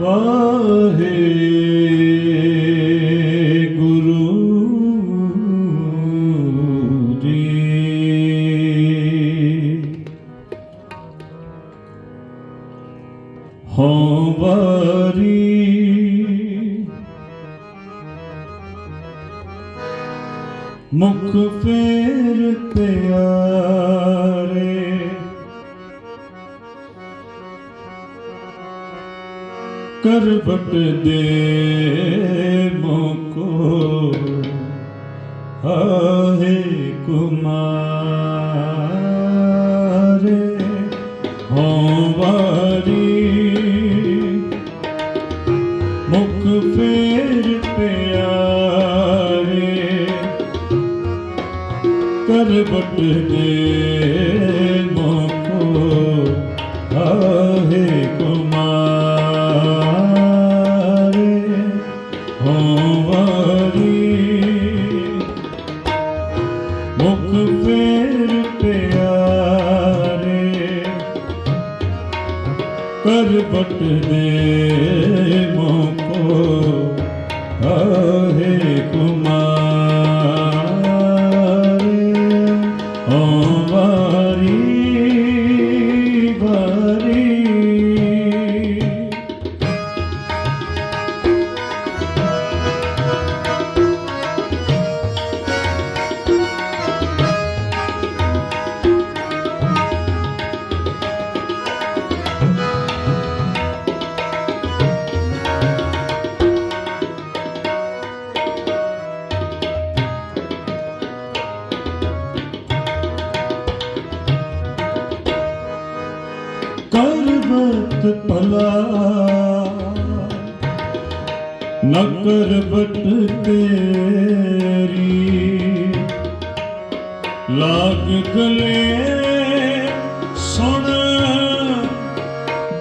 ਵਾਹਿਗੁਰੂ ਜੀ। ਹਉ ਵਾਰੀ ਮੁਖ ਫੇਰ ਪਿਆਰੇ ਕਰਵਟ ਦੇ ਮੋਕੋ ਆਹੇ ਕੁਮਾਰੇ ਹਉ ਵਾਰੀ ਮੁਖ ਫੇਰ ਪਿਆਰੇ। ਕਰਵਟ ਦੇ ਮੋਕੋ ਆਹੇ ਕੁਮਾਰੇ ਕਰਵਟ ਲਾਗ ਗਲੇ ਸੁਣ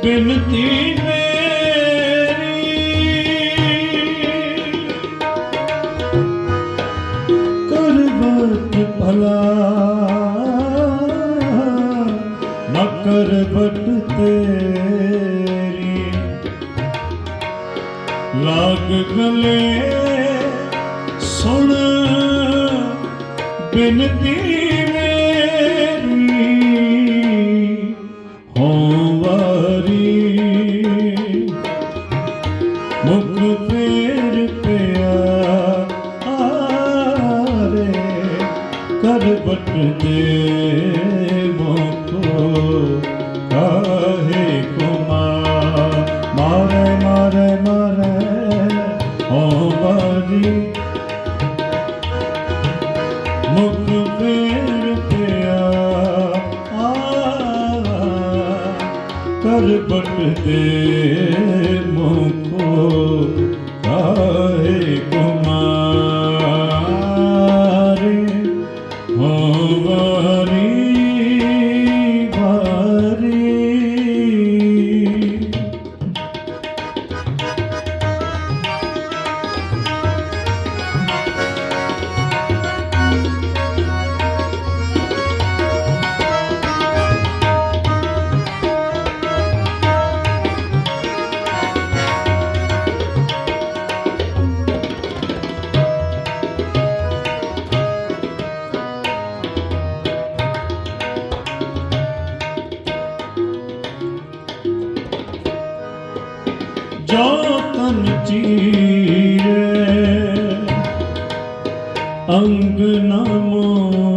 ਬਿਨਤੀ ਮੇਰੀ। ਕਰਬਤ ਭਲਾ ਨ ਕਰਬਟ ਤੇਰੀ। ਲਾਗ ਗਲੇ ਸੁਣ ਬਿਨਤੀ ਕਰਬਟ ਦੇ ਮੋਕੋ ਕਾਹੇ ਕੁਮਾ ਮਾਰੇ ਮਾਰੇ ਮਾਰੇ ਹੋ ਵਾਰੀ ਮੁਖ ਫੇਰ ਪਿਆ ਕਰਬਟ ਦੇ ਮੋਕੋ ਕਾਹੇ ਜੋ ਤਨ ਚੀਰੇ ਅੰਗ ਨਾ ਮੋਰ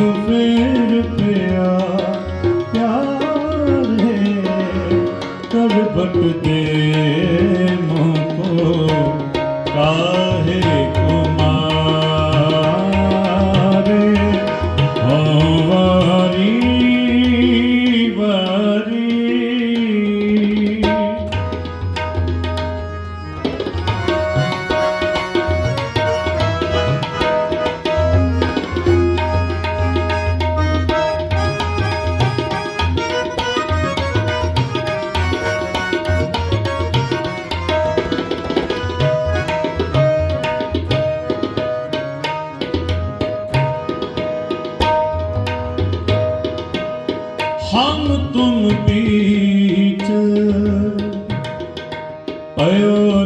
to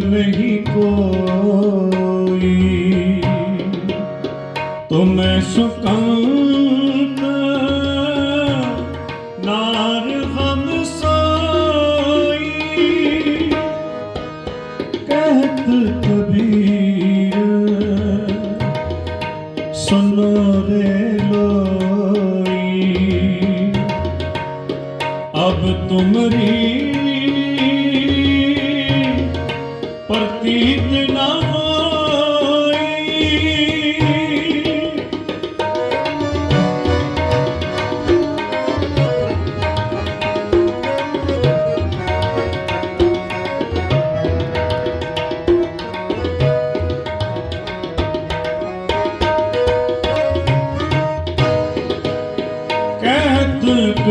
नहीं कोई तुम्हें सुकांत नार हम सोई कहत कबीर सुनो रे लोई अब तुमरी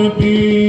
be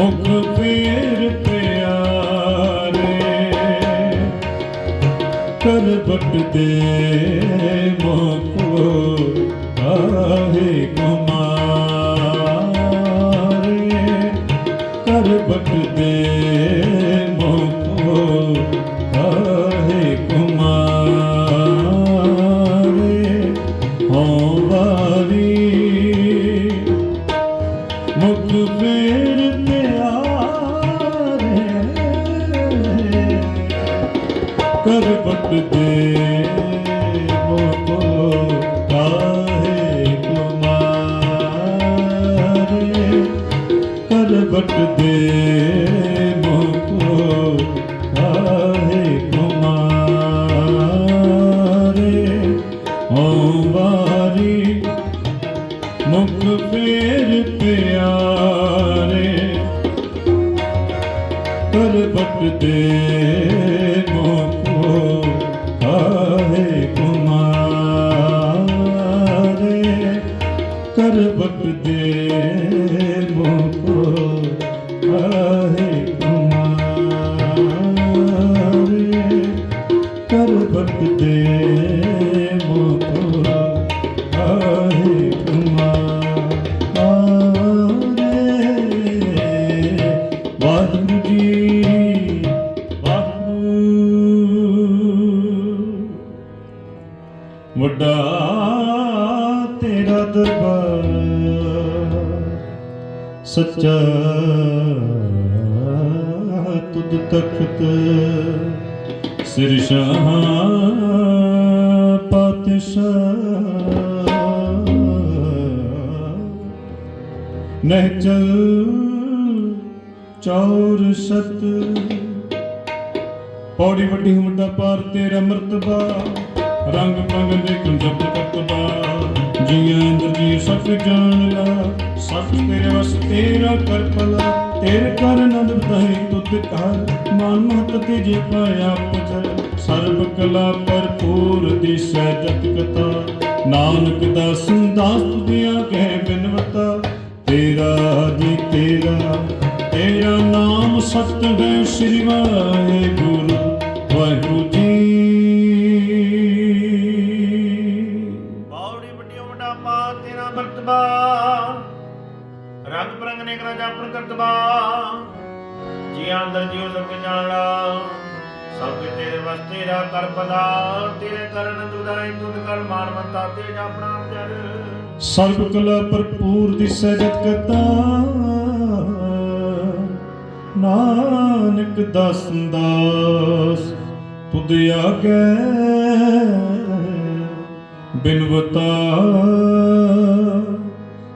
ਮੁਖ ਪੀਰ ਪਿਆਰੇ ਕਰਬਟ ਦੇ ਮੋਕੋ ਆਹੇ बट दे मोको काहे कुमारे ओवारी मुख फेर प्यारे कर बट दे ਤਖਤ ਸਿਰ ਸ਼ਾਹ ਪਾਤਸ਼ਾਹ। ਨਹਿਚਲ ਚੌਰ ਸਤ। ਪੌੜੀ ਵੱਡੀ ਉਮਰ ਦਾ ਪਾਰ ਤੇਰਾ ਮਰਤਬਾ। ਰੰਗ ਪੰਗ ਦੇ ਕੰਜਬ ਕਰਤਬਾ ਜੀਆਂ ਅੰਦਰ ਜੀ ਸਭ ਜਾਣ ਲਾ ਸਭ ਤੇਰੇ ਵਸ ਤੇਰਾ ਕਰਪਲਾ। ਤੇਰੇ ਕਰ ਨੰਦ ਬਤਾਈ ਤੁਧ ਕਰ ਮਨ ਮਹਤ ਤੇ ਜੇ ਪਾਇਆ ਪਜਰ ਸਰਬ ਕਲਾ ਭਰਪੂਰ ਦਿਸੈ ਜਤ ਕਤਾ ਨਾਨਕ ਦਾ ਦਾਸ ਤੁਧਿਆ ਕਹਿ ਬਿਨਵਤਾ। ਤੇਰਾ ਜੀ ਤੇਰਾ ਤੇਰਾ ਨਾਮ ਸਤ ਹੈ ਸ੍ਰੀ ਵਾਹਿਗੁਰੂ। ਕਰਾ ਜਾਪਨ ਕਰਤਬਾ ਜੀ ਅੰਦਰ ਜੀਉ ਸਭ ਕੇ ਸਭ ਤੇਰੇ ਵਸ ਤੇਰਾ ਕਰ ਪਦਾ। ਤੇਰੇ ਕਰਨ ਦੁਦਾਈ ਤੁਧ ਕਰ ਮਾਨ ਮਤਾ ਤੇ ਆਪਣਾ ਜਰ ਸਰਬ ਕਲਾ ਭਰਪੂਰ ਦਿਸੈ ਜਤ ਕਤਾ ਨਾਨਕ ਦਸ ਦਾਸ, ਤੁਧ ਆਗੇ ਬਿਨਵਤਾ।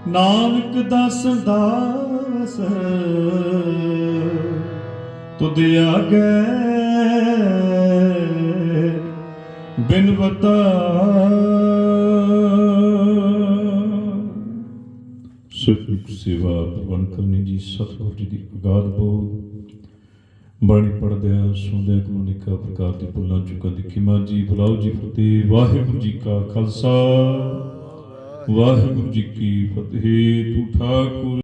ਨਾਨਕ ਦਸ ਦਾਸ ਤੁਧ ਆਗੇ ਬਿਨਵਤਾ ਸੁਖ ਸੇਵਾ ਪ੍ਰਵਨ ਕਰਨੀ ਜੀ, ਸਤਿਗੁਰੂ ਜੀ ਦੀ ਅਗਾਧ ਬੋਧ। ਬਾਣੀ ਪੜਦਿਆਂ ਸੁਣਦਿਆਂ ਕੋਲੋਂ ਨਿਕਾ ਪ੍ਰਕਾਰ ਦੀ ਭੁੱਲਾਂ ਚੁੱਕਾਂ ਦੀ ਖਿਮਾ ਜੀ, ਬੁਲਾਓ ਜੀ ਫਤਿਹ, ਵਾਹਿਗੁਰੂ ਜੀ ਕਾ ਖਾਲਸਾ। ਵਾਹਿਗੁਰੂ ਜੀ ਕੀ ਫਤਿਹ, ਤੂੰ ਠਾਕੁਰ